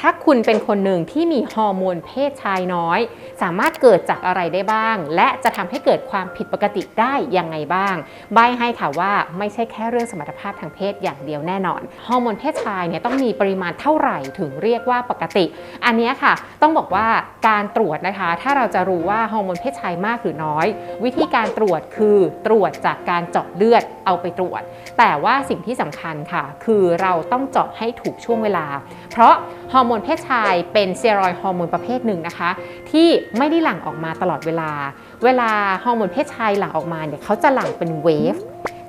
ถ้าคุณเป็นคนหนึ่งที่มีฮอร์โมนเพศชายน้อย สามารถเกิดจากอะไรได้บ้าง และจะทำให้เกิดความผิดปกติได้ยังไงบ้าง ใบให้ค่ะว่าไม่ใช่แค่เรื่องสมรรถภาพทางเพศอย่างเดียวแน่นอน ฮอร์โมนเพศชายเนี่ยต้องมีปริมาณเท่าไหร่ถึงเรียกว่าปกติ อันนี้ค่ะ ต้องบอกว่าการตรวจนะคะ ถ้าเราจะรู้ว่าฮอร์โมนเพศชายมากหรือน้อย วิธีการตรวจคือตรวจจากการเจาะเลือดเอาไปตรวจ แต่ว่าสิ่งที่สำคัญค่ะ คือเราต้องเจาะให้ถูกช่วงเวลา เพราะฮอร์โมมโนเพศชายเป็นสเตียรอยฮอร์โมนประเภทหนึ่งนะคะ ที่ไม่ได้หลั่งออกมาตลอดเวลา เวลาฮอร์โมนเพศชายหลั่งออกมาเนี่ยเขาจะหลั่งเป็นเวฟ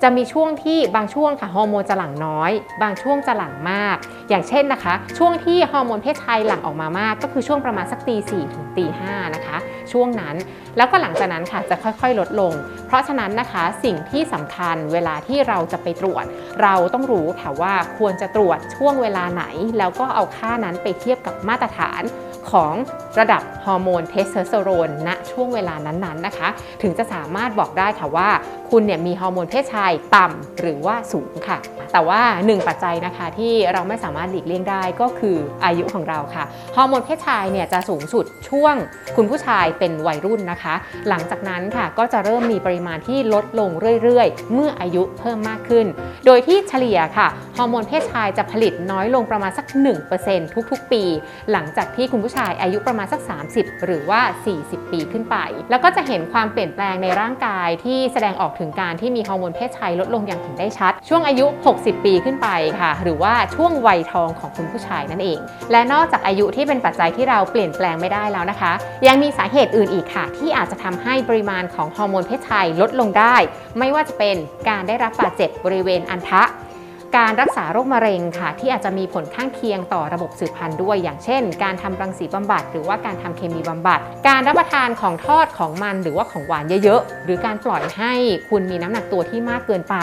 จะมีช่วงที่บางช่วงค่ะฮอร์โมนจะหลั่งน้อย บางช่วงจะหลั่งมาก อย่างเช่นนะคะ ช่วงที่ฮอร์โมนเพศชายหลั่งออกมามาก ก็คือช่วงประมาณสักตีสี่ถึงตีห้านะคะ ช่วงนั้น แล้วก็หลังจากนั้นค่ะจะค่อยๆ ลดลง เพราะฉะนั้นนะคะสิ่งที่สำคัญเวลาที่เราจะไปตรวจ เราต้องรู้ค่ะว่าควรจะตรวจช่วงเวลาไหน แล้วก็เอาค่านั้นไปเทียบกับมาตรฐาน ของระดับฮอร์โมนเทสโทสเตอโรนณช่วงเวลานั้นๆนะคะ ถึงจะสามารถบอกได้ค่ะว่า คุณเนี่ยมีฮอร์โมนเพศชายต่ำหรือว่าสูงค่ะ แต่ว่าหนึ่งปัจจัยนะคะที่เราไม่สามารถหลีกเลี่ยงได้ก็คืออายุของเราค่ะฮอร์โมนเพศชายเนี่ยจะสูงสุดช่วงคุณผู้ชายเป็นวัยรุ่นนะคะ หลังจากนั้นค่ะก็จะเริ่มมีปริมาณที่ลดลงเรื่อยๆ เมื่ออายุเพิ่มมากขึ้น โดยที่เฉลี่ยค่ะฮอร์โมนเพศชายจะผลิตน้อยลงประมาณสัก 1%ทุกๆ ปี หลังจากที่คุณผู้ชายอายุประมาณสัก 30 หรือว่า 40 ปีขึ้นไป แล้วก็จะเห็นความเปลี่ยนแปลงในร่างกายที่แสดงออกถึงการที่มีฮอร์โมนเพศชายลดลงอย่างเห็นได้ชัด ช่วงอายุ 60 ปีขึ้นไปค่ะ หรือว่าช่วงวัยทองของคุณผู้ชายนั่นเอง และนอกจากอายุที่เป็นปัจจัยที่เราเปลี่ยนแปลงไม่ได้แล้วนะคะ ยังมีสาเหตุอื่นอีกค่ะ ที่อาจจะทำให้ปริมาณของฮอร์โมนเพศชายลดลงได้ ไม่ว่าจะเป็นการได้รับบาดเจ็บบริเวณอันทะ การรักษาโรคมะเร็งค่ะ ที่อาจจะมีผลข้างเคียงต่อระบบสืบพันธุ์ด้วย อย่างเช่น การทำรังสีบำบัด หรือว่าการทำเคมีบำบัด การรับประทานของทอดของมันหรือว่าของหวานเยอะๆ หรือการปล่อยให้คุณมีน้ำหนักตัวที่มากเกินไป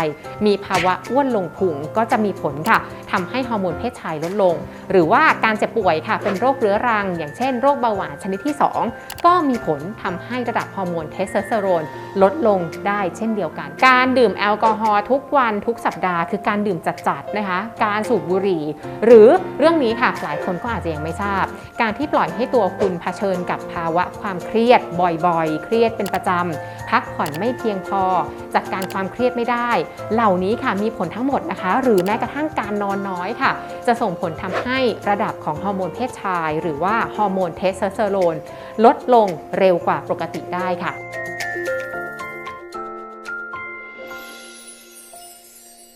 มีภาวะอ้วนลงพุงก็จะมีผลค่ะทำให้ฮอร์โมนเพศชายลดลง หรือว่าการเจ็บป่วยค่ะ เป็นโรคเรื้อรัง อย่างเช่น โรคเบาหวานชนิดที่ 2 ก็มีผลทำให้ระดับฮอร์โมนเทสโทสเตอโรนลดลงได้เช่นเดียวกัน การดื่มแอลกอฮอล์ทุกวันทุกสัปดาห์ คือการดื่มจัดๆนะคะ การสูบบุหรี่ หรือเรื่องนี้ค่ะหลายคนก็อาจจะยังไม่ทราบ การที่ปล่อยให้ตัวคุณเผชิญกับภาวะความเครียดบ่อยๆ เครียดเป็นประจำพักผ่อนไม่เพียงพอจัดการความเครียดไม่ได้ เหล่านี้ค่ะมีผลทั้งหมดนะคะ หรือแม้กระทั่งการนอนน้อยค่ะ จะส่งผลทำให้ระดับของฮอร์โมนเพศชาย หรือว่าฮอร์โมนเทสโทสเตอโรนลดลงเร็วกว่าปกติได้ค่ะ